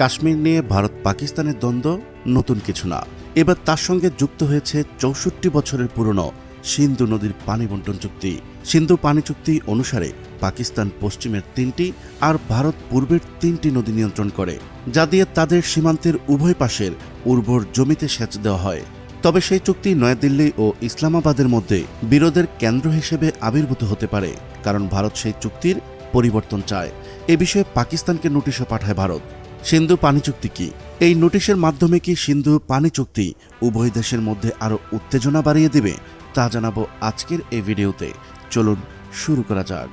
কাশ্মীর নিয়ে ভারত পাকিস্তানের দ্বন্দ্ব নতুন কিছু না। এবার তার সঙ্গে যুক্ত হয়েছে চৌষট্টি বছরের পুরনো সিন্ধু নদীর পানি বন্টন চুক্তি। সিন্ধু পানি চুক্তি অনুসারে পাকিস্তান পশ্চিমের তিনটি আর ভারত পূর্বের তিনটি নদী নিয়ন্ত্রণ করে, যা দিয়ে তাদের সীমান্তের উভয় পাশের উর্বর জমিতে সেচ দেওয়া হয়। তবে সেই চুক্তি নয়াদিল্লি ও ইসলামাবাদের মধ্যে বিরোধের কেন্দ্র হিসেবে আবির্ভূত হতে পারে, কারণ ভারত সেই চুক্তির পরিবর্তন চায়। এ বিষয়ে পাকিস্তানকে নোটিশও পাঠায় ভারত। সিন্ধু পানি চুক্তি কি? এই নোটিশের মাধ্যমে কি সিন্ধু পানি চুক্তি উভয় দেশের মধ্যে আরও উত্তেজনা বাড়িয়ে দেবে? তা জানাব আজকের এই ভিডিওতে। চলুন শুরু করা যাক।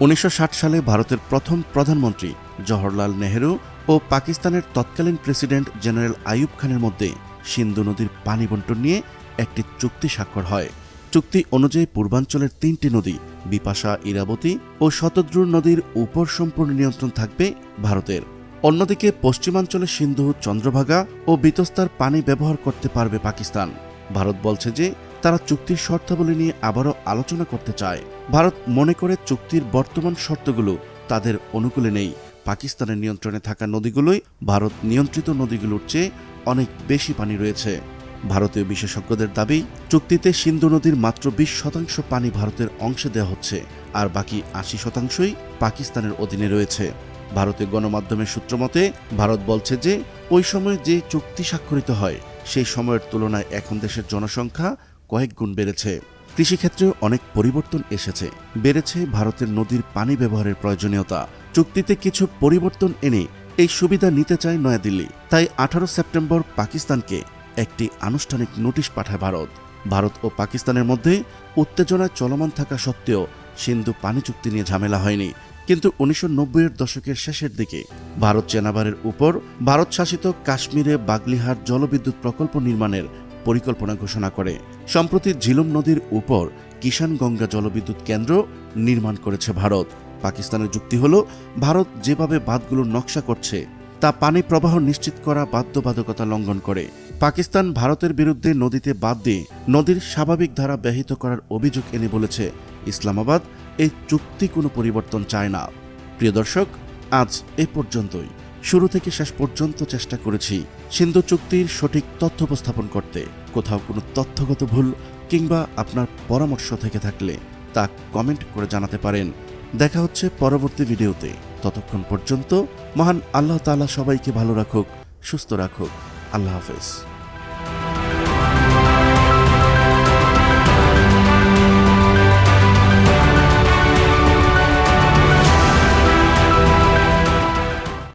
উনিশশো ষাট সালে ভারতের প্রথম প্রধানমন্ত্রী জওহরলাল নেহেরু ও পাকিস্তানের তৎকালীন প্রেসিডেন্ট জেনারেল আইয়ুব খানের মধ্যে সিন্ধু নদীর পানি বন্টন নিয়ে একটি চুক্তি স্বাক্ষর হয়। চুক্তি অনুযায়ী পূর্বাঞ্চলের তিনটি নদী, বিপাশা, ইরাবতী ও শতদ্রু নদীর উপর সম্পূর্ণ নিয়ন্ত্রণ থাকবে ভারতের। অন্যদিকে পশ্চিমাঞ্চলে সিন্ধু, চন্দ্রভাগা ও বিতস্তার পানি ব্যবহার করতে পারবে পাকিস্তান। ভারত বলছে যে, তারা চুক্তির শর্তাবলী নিয়ে আবারও আলোচনা করতে চায়। ভারত মনে করে চুক্তির বর্তমান শর্তগুলো তাদের অনুকূলে নেই। পাকিস্তানের নিয়ন্ত্রণে থাকা নদীগুলোই ভারত নিয়ন্ত্রিত নদীগুলোর চেয়ে অনেক বেশি পানি রয়েছে। ভারতীয় বিশেষজ্ঞদের দাবি, চুক্তিতে সিন্ধু নদীর মাত্র বিশ শতাংশ পানি ভারতের অংশে দেওয়া হচ্ছে, আর বাকি আশি শতাংশই পাকিস্তানের অধীনে রয়েছে। ভারতীয় গণমাধ্যমের সূত্র মতে, ভারত বলছে যে, ওই সময় যে চুক্তি স্বাক্ষরিত হয়, সেই সময়ের তুলনায় এখন দেশের জনসংখ্যা কয়েক গুণ বেড়েছে। কৃষিক্ষেত্রেও অনেক পরিবর্তন এসেছে। বেড়েছে ভারতের নদীর পানি ব্যবহারের প্রয়োজনীয়তা। চুক্তিতে কিছু পরিবর্তন এনে এই সুবিধা নিতে চায় নয়াদিল্লি। তাই আঠারো সেপ্টেম্বর পাকিস্তানকে একটি আনুষ্ঠানিক নোটিশ পাঠায় ভারত। ভারত ও পাকিস্তানের মধ্যে উত্তেজনা চলমান থাকা সত্ত্বেও সিন্ধু পানি চুক্তি নিয়ে ঝামেলা হয়নি। কিন্তু উনিশশো নব্বইয়ের দশকের শেষের দিকে ভারত চেনাবারের উপর ভারত শাসিত কাশ্মীরে বাগলিহার জলবিদ্যুৎ প্রকল্প নির্মাণের পরিকল্পনা ঘোষণা করে। সম্প্রতি ঝিলুম নদীর উপর কিষানগঙ্গা জলবিদ্যুৎ কেন্দ্র নির্মাণ করেছে ভারত। পাকিস্তানের যুক্তি হল, ভারত যেভাবে বাঁধগুলোর নকশা করছে তা পানি প্রবাহ নিশ্চিত করা বাধ্যবাধকতা লঙ্ঘন করে। পাকিস্তান ভারতের বিরুদ্ধে নদীতে বাদ দিয়ে নদীর স্বাভাবিক ধারা ব্যাহত করার অভিযোগ এনে বলেছে, ইসলামাবাদ এই চুক্তি কোনো পরিবর্তন চায় না। প্রিয় দর্শক, আজ এ পর্যন্তই। শুরু থেকে শেষ পর্যন্ত চেষ্টা করেছি সিন্ধু চুক্তির সঠিক তথ্য উপস্থাপন করতে। কোথাও কোনো তথ্যগত ভুল কিংবা আপনার পরামর্শ থেকে থাকলে তা কমেন্ট করে জানাতে পারেন। দেখা হচ্ছে পরবর্তী ভিডিওতে। ততক্ষণ পর্যন্ত মহান আল্লাহ তালা সবাইকে ভালো রাখুক সুস্থ রাখুক। আল্লাহ হাফেজ।